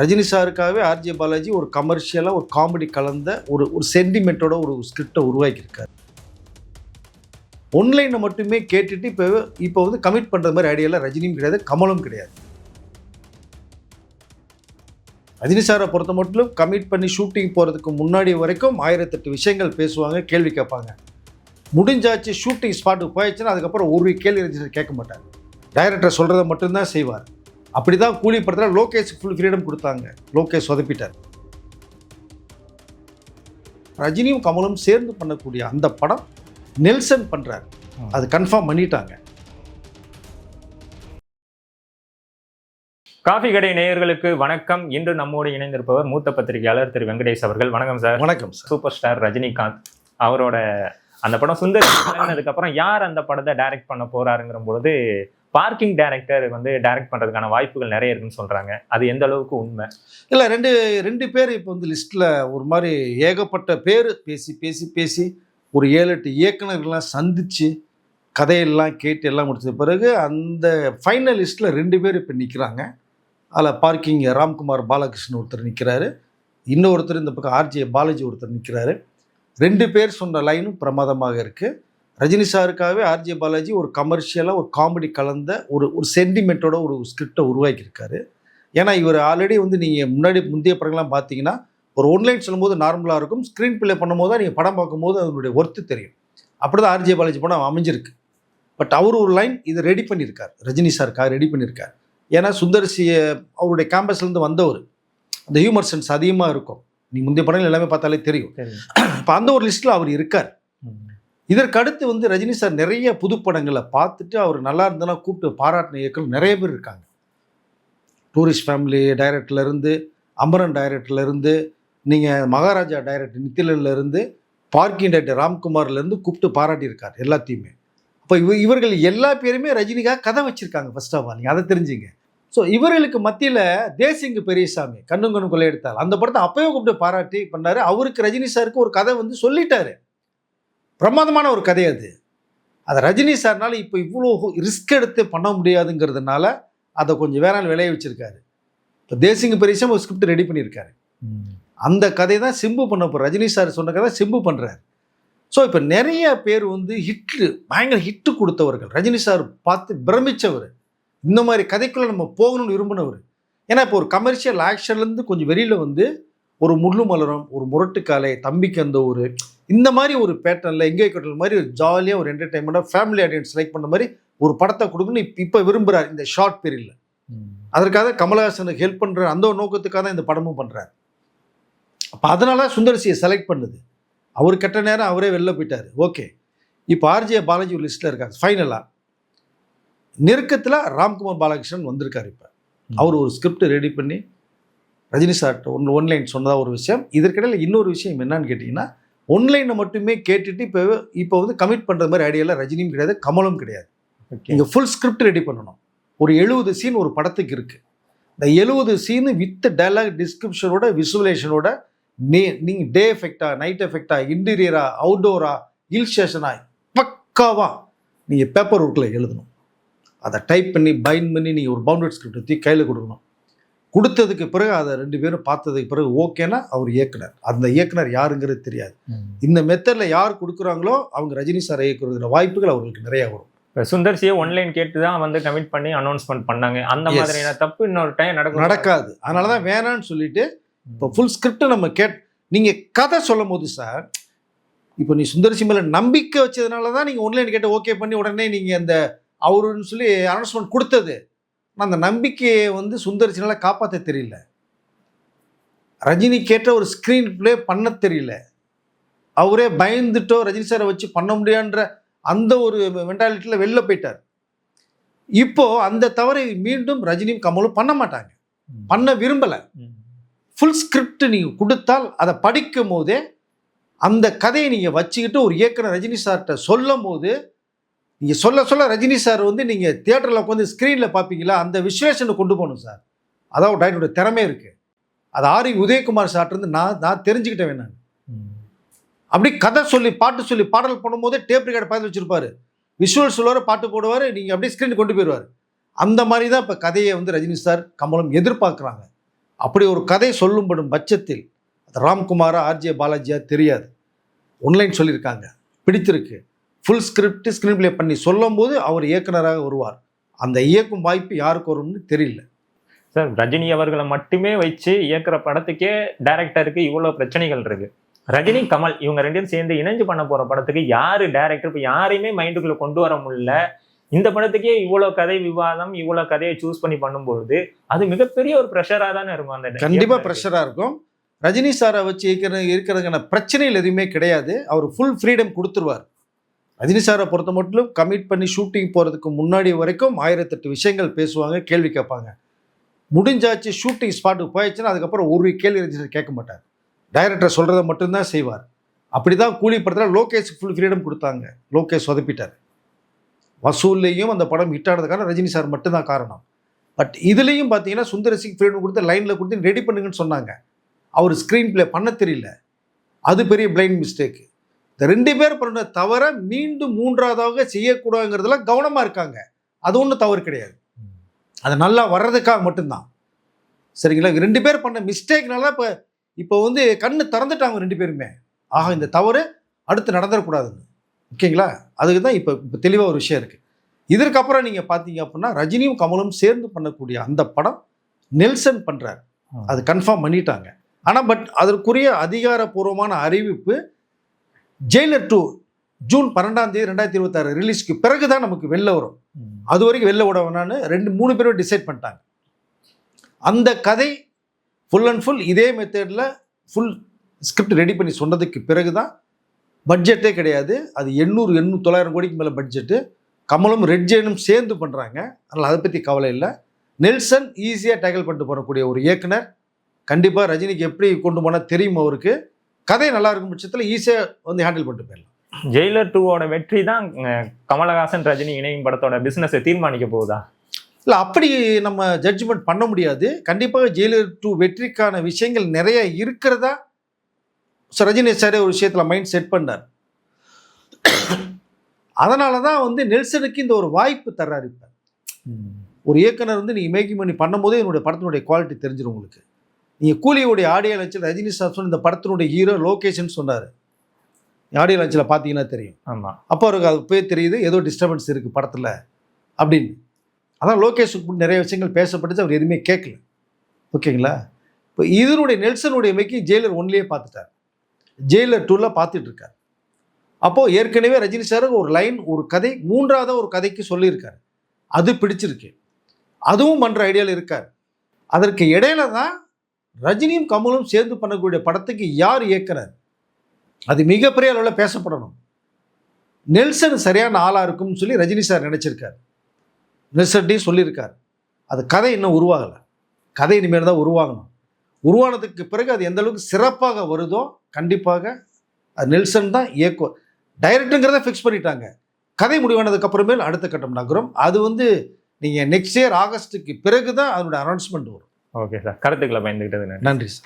Rajini சாருக்காகவே RJ Balaji ஒரு கமர்ஷியலாக ஒரு காமெடி கலந்த ஒரு ஒரு சென்டிமெண்ட்டோட ஒரு ஸ்கிரிப்டை உருவாக்கியிருக்காரு. ஒன்லைனை மட்டுமே கேட்டுட்டு இப்போ இப்போ வந்து கமிட் பண்ணுற மாதிரி ஐடியாவில் ரஜினியும் கிடையாது கமலும் கிடையாது. ரஜினி சாரை பொறுத்த மட்டும் கமிட் பண்ணி ஷூட்டிங் போகிறதுக்கு முன்னாடி வரைக்கும் ஆயிரத்தெட்டு விஷயங்கள் பேசுவாங்க கேள்வி கேட்பாங்க. முடிஞ்சாச்சு ஷூட்டிங் ஸ்பாட்டுக்கு போயிடுச்சுன்னா அதுக்கப்புறம் ஒரு கேள்வி ரஜினி கேட்க மாட்டார். டைரக்டர் சொல்கிறத மட்டும்தான் செய்வார். அப்படி தான் கூலி படத்தில் லோகேஷ் ஃபுல் ஃப்ரீடம் கொடுத்தாங்க. லோகேஷ் சொதப்பிட்டார். ரஜினியும் கமலும் சேர்ந்து பண்ணக்கூடிய அந்த படம் நெல்சன் பண்ணுறாரு அது கன்ஃபார்ம் பண்ணிட்டாங்க. காஃபி கடை நேயர்களுக்கு வணக்கம். இன்று நம்மோடு இணைந்திருப்பவர் மூத்த பத்திரிகையாளர் திரு வெங்கடேஷ் அவர்கள். வணக்கம் சார். வணக்கம் சார். சூப்பர் ஸ்டார் ரஜினிகாந்த் அவரோட அந்த படம் சுந்தர் அதுக்கு அப்புறம் யார் அந்த படத்தை டைரக்ட் பண்ண போறாருங்கிற பொழுது பார்க்கிங் டைரக்டர் வந்து டைரக்ட் பண்றதுக்கான வாய்ப்புகள் நிறைய இருக்குன்னு சொல்றாங்க. அது எந்த அளவுக்கு உண்மை? இல்லை ரெண்டு ரெண்டு பேர் இப்போ வந்து லிஸ்ட்டில் ஒரு மாதிரி ஏகப்பட்ட பேர் பேசி பேசி பேசி ஒரு ஏழு எட்டு இயக்குனர்கள்லாம் சந்தித்து கதையெல்லாம் கேட்டு எல்லாம் முடிச்ச பிறகு அந்த ஃபைனல் லிஸ்ட்டில் ரெண்டு பேர் இப்போ நிற்கிறாங்க அதில் பார்க்கிங் ராம்குமார் பாலகிருஷ்ணன் ஒருத்தர் நிற்கிறாரு இன்னொருத்தர் இந்த பக்கம் ஆர்ஜே பாலாஜி ஒருத்தர் நிற்கிறாரு ரெண்டு பேர் சொன்ன லைனும் பிரமாதமாக இருக்குது ரஜினி சாருக்காகவே ஆர்ஜே பாலாஜி ஒரு கமர்ஷியலாக ஒரு காமெடி கலந்த ஒரு ஒரு சென்டிமெண்ட்டோட ஒரு ஸ்கிரிப்டை உருவாக்கியிருக்காரு. ஏன்னா இவர் ஆல்ரெடி வந்து நீங்கள் முன்னாடி முந்தைய படங்கள்லாம் பார்த்தீங்கன்னா ஒரு ஒன்லைன் சொல்லும்போது நார்மலாக இருக்கும். ஸ்க்ரீன் பிளே பண்ணும்போது தான் நீங்கள் படம் பார்க்கும்போது அதனுடைய ஒர்த்து தெரியும். அப்படி தான் ஆர்ஜே பாலாஜி படம் அமைஞ்சிருக்கு. பட் அவர் ஒரு லைன் இதை ரெடி பண்ணியிருக்கார். ரஜினி சாருக்காக ரெடி பண்ணியிருக்கார். ஏன்னா சுந்தர்சியை அவருடைய கேம்பஸ்லேருந்து வந்தவர் அந்த ஹியூமர் சென்ஸ் அதிகமாக இருக்கும். நீ முந்தைய படங்கள் எல்லாமே பார்த்தாலே தெரியும். இப்போ அந்த ஒரு லிஸ்ட்டில் அவர் இருக்கார். இதற்கடுத்து வந்து ரஜினி சார் நிறைய புதுப்படங்களை பார்த்துட்டு அவர் நல்லா இருந்தனா கூப்பிட்டு பாராட்டின இயக்கம் நிறைய பேர் இருக்காங்க. டூரிஸ்ட் ஃபேமிலி டைரக்டர்லேருந்து அமரன் டைரக்டர்லேருந்து நீங்கள் மகாராஜா டைரக்டர் நித்திலன்லேருந்து பார்க்கிங் டைரக்டர் ராம்குமார்லேருந்து கூப்பிட்டு பாராட்டியிருக்கார் எல்லாத்தையுமே. அப்போ இவ இவர்கள் எல்லா பேருமே ரஜினிக்காக கதை வச்சுருக்காங்க ஃபர்ஸ்ட் ஆஃப் ஆல் நீங்கள் அதை தெரிஞ்சுங்க. ஸோ இவர்களுக்கு மத்தியில் தேசிங்கு பெரியசாமி கண்ணுங்கண்ணு கண்ணும் கொள்ளையெடுத்தால் அந்த படத்தை அப்பவே கூப்பிட்டு பாராட்டி பண்ணார். அவருக்கு ரஜினி சாருக்கு ஒரு கதை வந்து சொல்லிட்டாரு. பிரமாதமான ஒரு கதை அது. அதை ரஜினி சார்னால் இப்போ இவ்வளோ ரிஸ்க் எடுத்து பண்ண முடியாதுங்கிறதுனால அதை கொஞ்சம் வேற நாள் விளைய வச்சுருக்காரு. இப்போ தேசிங்க பெரியசாமி ஒரு ஸ்கிரிப்ட் ரெடி பண்ணியிருக்காரு. அந்த கதை தான் சிம்பு பண்ண போகிற ரஜினி சார் சொன்ன கதை சிம்பு பண்ணுறாரு ஸோ இப்போ நிறைய பேர் வந்து ஹிட்டு பயங்கர ஹிட்டு கொடுத்தவர்கள் ரஜினி சார் பார்த்து பிரமிச்சவர். இந்த மாதிரி கதைக்குள்ளே நம்ம போகணும்னு விரும்பினவர். ஏன்னா இப்போ ஒரு கமர்ஷியல் ஆக்ஷன்லேருந்து கொஞ்சம் வெளியில் வந்து ஒரு முள்ளு மலரம் ஒரு முரட்டுக்காலை தம்பிக்கு அந்த ஒரு இந்த மாதிரி ஒரு பேட்டர்னில் எங்கே கட்டல் மாதிரி ஒரு ஜாலியாக ஒரு என்டர்டைன்மெண்ட்டாக ஃபேமிலி ஆடியன்ஸ் செலக்ட் பண்ண மாதிரி ஒரு படத்தை கொடுக்கணும்னு இப்போ இப்போ விரும்புகிறார் இந்த ஷார்ட் பீரியடில் அதற்காக கமலஹாசனுக்கு ஹெல்ப் பண்ணுற அந்த ஒரு நோக்கத்துக்காக தான் இந்த படமும் பண்ணுறாரு அப்போ அதனால சுந்தர்சியை செலக்ட் பண்ணுது. அவர் கெட்ட நேரம் அவரே வெளில போயிட்டார். ஓகே. இப்போ ஆர்ஜே பாலாஜி ஒரு லிஸ்ட்டில் இருக்கார். ஃபைனலாக நெருக்கத்தில் ராம்குமார் பாலகிருஷ்ணன் வந்திருக்கார் இப்போ. அவர் ஒரு ஸ்கிரிப்ட் ரெடி பண்ணி ரஜினி சார்ட்ட ஒன் ஒன்லைன் சொன்னதாக ஒரு விஷயம். இதற்கிடையில் இன்னொரு விஷயம் என்னன்னு கேட்டிங்கன்னா ஒன்லைனை மட்டுமே கேட்டுட்டு இப்போ இப்போ வந்து கமிட் பண்ணுற மாதிரி ஐடியாவில் ரஜினியும் கிடையாது கமலும் கிடையாது. நீங்கள் ஃபுல் ஸ்கிரிப்ட் ரெடி பண்ணணும். ஒரு எழுபது சீன் ஒரு படத்துக்கு இருக்குது இந்த எழுபது சீனு வித் டைலாக் டிஸ்கிரிப்ஷனோட விசுவலேஷனோட நே நீங்கள் டே எஃபெக்டா நைட் எஃபெக்டா இன்டீரியரா அவுட்டோரா ஹில் ஸ்டேஷனா பக்காவா நீங்கள் பேப்பர் ஒர்க்கில் எழுதணும். அதை டைப் பண்ணி பைண்ட் பண்ணி நீங்கள் ஒரு பவுண்டட் ஸ்கிரிப்ட் தூக்கி கையில் கொடுக்கணும். கொடுத்ததுக்கு பிறகு அதை ரெண்டு பேரும் பார்த்ததுக்கு பிறகு ஓகேனா அவர் இயக்குனர். அந்த இயக்குனர் யாருங்கிறது தெரியாது. இந்த மெத்தடில் யார் கொடுக்குறாங்களோ அவங்க ரஜினி சார் இயக்குறதுல வாய்ப்புகள் அவர்களுக்கு நிறைய வரும். இப்ப சுந்தர்சியை ஒன்லைன் கேட்டு தான் வந்து கமிட் பண்ணி அனௌன்ஸ்மெண்ட் பண்ணாங்க. அந்த. மாதிரியான தப்பு இன்னொரு டைம் நடக்கும். நடக்காது. அதனால தான் வேணான்னு சொல்லிட்டு இப்போ ஃபுல் ஸ்கிரிப்டை நம்ம கேட் நீங்கள் கதை சொல்லும் போது சார் இப்போ நீ சுந்தர்சி மேலே நம்பிக்கை வச்சதுனால தான் நீங்கள் ஒன்லைன் கேட்டு ஓகே பண்ணி உடனே நீங்கள் அந்த அவருன்னு சொல்லி அனௌன்ஸ்மெண்ட் கொடுத்தது. ஆனால் அந்த நம்பிக்கையை வந்து சுந்தர்சினால காப்பாற்ற தெரியல. ரஜினி கேட்ட ஒரு ஸ்க்ரீன் ப்ளே பண்ண தெரியல. அவரே பயந்துட்டோ ரஜினி சாரை வச்சு பண்ண முடியான்ற அந்த ஒரு மென்டாலிட்டியில் வெளில போயிட்டார். இப்போ அந்த தவறை மீண்டும் ரஜினியும் கமலும் பண்ண மாட்டாங்க. பண்ண விரும்பலை. ஃபுல் ஸ்கிரிப்ட் நீங்கள் கொடுத்தால் அதை படிக்கும் போதே அந்த கதையை நீங்கள் வச்சுக்கிட்டு ஒரு இயக்குனர் ரஜினி சார்கிட்ட சொல்லும் போது நீங்கள் சொல்ல சொல்ல ரஜினி சார் வந்து நீங்கள் தியேட்டரில் உட்காந்து ஸ்க்ரீனில் பார்ப்பீங்களா அந்த விஸ்லேஷனை கொண்டு போகணும் சார். அதான் டைட்டோட திறமை இருக்குது அது ஆரி உதயகுமார் சார்ட்டிருந்து நான் நான் தெரிஞ்சுக்கிட்டேன் நான். அப்படி கதை சொல்லி பாட்டு சொல்லி பாடல் பண்ணும்போதே டேப் ரிகார்டு பார்த்து வச்சிருப்பாரு. விஷுவல் சொல்லுவார் பாட்டு போடுவார் நீங்கள் அப்படியே ஸ்க்ரீன் கொண்டு போயிடுவார். அந்த மாதிரி தான் இப்போ கதையை வந்து ரஜினி சார் கமலம் எதிர்பார்க்குறாங்க. அப்படி ஒரு கதை சொல்லும்படும் பட்சத்தில் அது ராம்குமாரா ஆர்ஜே பாலாஜியா தெரியாது. ஒன்லைன் சொல்லியிருக்காங்க. பிடித்திருக்கு. ஃபுல் ஸ்கிரிப்ட் ஸ்க்ரீன் ப்ளே பண்ணி சொல்லும்போது அவர் இயக்குனராக வருவார். அந்த இயக்கும் வாய்ப்பு யாருக்கு வரும்னு தெரியல. சார் ரஜினி அவர்களை மட்டுமே வச்சு இயக்குற படத்துக்கே டைரக்டருக்கு இவ்வளவு பிரச்சனைகள் இருக்கு. ரஜினி கமல் இவங்க ரெண்டு பேரும் சேர்ந்து இணைஞ்சு பண்ண போற படத்துக்கு யாரு டைரக்டர் இப்ப யாரையுமே மைண்டுக்குள்ள கொண்டு வர முடியல. இந்த படத்துக்கே இவ்வளவு கதை விவாதம் இவ்வளவு கதையை சூஸ் பண்ணி பண்ணும்பொழுது அது மிகப்பெரிய ஒரு ப்ரெஷரா தானே இருக்கும் அந்த கண்டிப்பாக. ப்ரெஷராக இருக்கும். ரஜினி சாரை வச்சு இருக்கிற இருக்கிறதுக்கான பிரச்சனைகள் எதுவுமே கிடையாது. அவர் ஃபுல் ஃப்ரீடம் கொடுத்துருவார். ரஜினி சாரை பொறுத்த மட்டும் கமிட் பண்ணி ஷூட்டிங் போகிறதுக்கு முன்னாடி வரைக்கும் ஆயிரத்தெட்டு விஷயங்கள் பேசுவாங்க கேள்வி கேட்பாங்க. முடிஞ்சாச்சு ஷூட்டிங் ஸ்பாட்டுக்கு போயிடுச்சுன்னா அதுக்கப்புறம் ஒரு கேள்வி ரஜினி சார் கேட்க மாட்டார். டைரக்டர் சொல்கிறத மட்டும்தான் செய்வார். அப்படி தான் கூலி படத்தில் லோகேஷ் ஃபுல் ஃப்ரீடம் கொடுத்தாங்க. லோகேஷ் சொதப்பிட்டார். வசூல்லையும் அந்த படம் ஹிட் ஆனதுக்கான ரஜினி சார் மட்டும்தான் காரணம். பட் இதுலேயும் பார்த்தீங்கன்னா சுந்தர ஃப்ரீடம் கொடுத்து லைனில் கொடுத்து ரெடி பண்ணுங்கன்னு சொன்னாங்க. அவர் ஸ்க்ரீன் ப்ளே பண்ண தெரியல. அது பெரிய பிளைண்ட் மிஸ்டேக்கு இந்த ரெண்டு பேர் பண்ண தவிர மீண்டும் மூன்றாவதாக செய்யக்கூடாதுங்கிறதுல கவனமாக இருக்காங்க. அது ஒன்றும் தவறு கிடையாது. அது நல்லா வர்றதுக்காக மட்டும்தான். சரிங்களா? ரெண்டு பேர் பண்ண மிஸ்டேக்னால இப்போ இப்போ வந்து கண்ணு திறந்துட்டாங்க ரெண்டு பேருமே. ஆக இந்த தவறு அடுத்து நடந்துடக்கூடாதுன்னு. ஓகேங்களா? அதுக்கு தான் இப்போ இப்போ தெளிவாக ஒரு விஷயம் இருக்குது இதற்கப்புறம் நீங்கள் பார்த்தீங்க அப்படின்னா ரஜினியும் கமலும் சேர்ந்து பண்ணக்கூடிய அந்த படம் நெல்சன் பண்ணுறாரு அது கன்ஃபார்ம் பண்ணிட்டாங்க. ஆனால் பட் அதற்குரிய அதிகாரப்பூர்வமான அறிவிப்பு ஜெயிலர் டூ ஜூன் பன்னெண்டாம் தேதி ரெண்டாயிரத்தி இருபத்தாறு ரிலீஸ்க்கு பிறகு தான் நமக்கு வெளில வரும். அது வரைக்கும் வெளில விட வேணான்னு ரெண்டு மூணு பேரும் டிசைட் பண்ணிட்டாங்க. அந்த கதை ஃபுல் அண்ட் ஃபுல் இதே மெத்தடில் ஃபுல் ஸ்கிரிப்ட் ரெடி பண்ணி சொன்னதுக்கு பிறகு தான் பட்ஜெட்டே கிடையாது. அது எண்ணூறு எண்ணூறு தொள்ளாயிரம் கோடிக்கு மேலே பட்ஜெட்டு கமலும் ரெட் ஜெயினும் சேர்ந்து பண்ணுறாங்க அதனால் அதை பற்றி கவலை இல்லை. நெல்சன் ஈஸியாக டேக்கிள் பண்ணிட்டு போகக்கூடிய ஒரு இயக்குனர். கண்டிப்பாக ரஜினிக்கு எப்படி கொண்டு போனால் தெரியும் அவருக்கு. கதை நல்லா இருக்கும் பட்சத்தில் ஈஸியாக வந்து ஹேண்டில் பண்ணிட்டு போயிடலாம். ஜெயிலர் டூவோட வெற்றி தான் கமலஹாசன் ரஜினி இணையும் படத்தோட பிசினஸை தீர்மானிக்க போகுதா? இல்லை அப்படி நம்ம ஜட்ஜ்மெண்ட் பண்ண முடியாது. கண்டிப்பாக ஜெயிலர் டூ வெற்றிக்கான விஷயங்கள் நிறைய இருக்கிறதா? ரஜினி சாரே ஒரு விஷயத்தில் மைண்ட் செட் பண்ணார். அதனால தான் வந்து நெல்சனுக்கு இந்த ஒரு வாய்ப்பு தர்றாரு இப்போ. ஒரு இயக்குனர் வந்து நீங்கள் மேக்கிங் பண்ணி பண்ணும்போதே என்னுடைய படத்தினுடைய குவாலிட்டி தெரிஞ்சிடும் உங்களுக்கு. நீங்கள் கூலியுடைய ஆடியோ லஞ்சில் ரஜினி சார் சொன்ன இந்த படத்தினுடைய ஹீரோ லோகேஷன் சொன்னார். ஆடியோ லஞ்சில் பார்த்தீங்கன்னா தெரியும். ஆமா. அப்போ அவருக்கு அது போய் தெரியுது ஏதோ டிஸ்டர்பன்ஸ் இருக்குது படத்தில் அப்படின்னு. அதான் லோகேஷுக்கு முன் நிறைய விஷயங்கள் பேசப்பட்டுச்சு அவர் எதுவுமே கேட்கல ஓகேங்களா? இப்போ இதனுடைய நெல்சனுடைய மேக்கிங் ஜெயிலர் ஒன்லேயே பார்த்துட்டார் ஜெயிலர் டூவில் பார்த்துட்டு இருக்கார். அப்போது ஏற்கனவே ரஜினி சார் ஒரு லைன் ஒரு கதை மூன்றாவது ஒரு கதைக்கு சொல்லியிருக்காரு. அது பிடிச்சிருக்கு. அதுவும் பண்ணுற ஐடியாவில் இருக்கார். அதற்கு இடையில தான் ரஜினியும் கமலும் சேர்ந்து பண்ணக்கூடிய படத்துக்கு யார் இயக்குனர்? அது மிகப்பெரிய அளவில் பேசப்படணும். நெல்சன் சரியான ஆளாக இருக்கும்னு சொல்லி ரஜினி சார் நினச்சிருக்காரு. நெல்சன்டி சொல்லியிருக்கார். அது கதை இன்னும் உருவாகலை. கதை இனிமேல் தான் உருவாகணும். உருவானதுக்கு பிறகு அது எந்த அளவுக்கு சிறப்பாக வருதோ கண்டிப்பாக அது நெல்சன் தான் இயக்குவார் டைரக்டருங்கிறத ஃபிக்ஸ் பண்ணிட்டாங்க. கதை முடிவானதுக்கு அப்புறமேல் அடுத்த கட்டம் நகரும். அது வந்து நீங்கள் நெக்ஸ்ட் இயர் ஆகஸ்ட்டுக்கு பிறகு தான் அதனுடைய அனௌன்ஸ்மெண்ட் வரும். Okay sir. கருத்துக்களை பயந்துக்கிட்டது நன்றி சார்.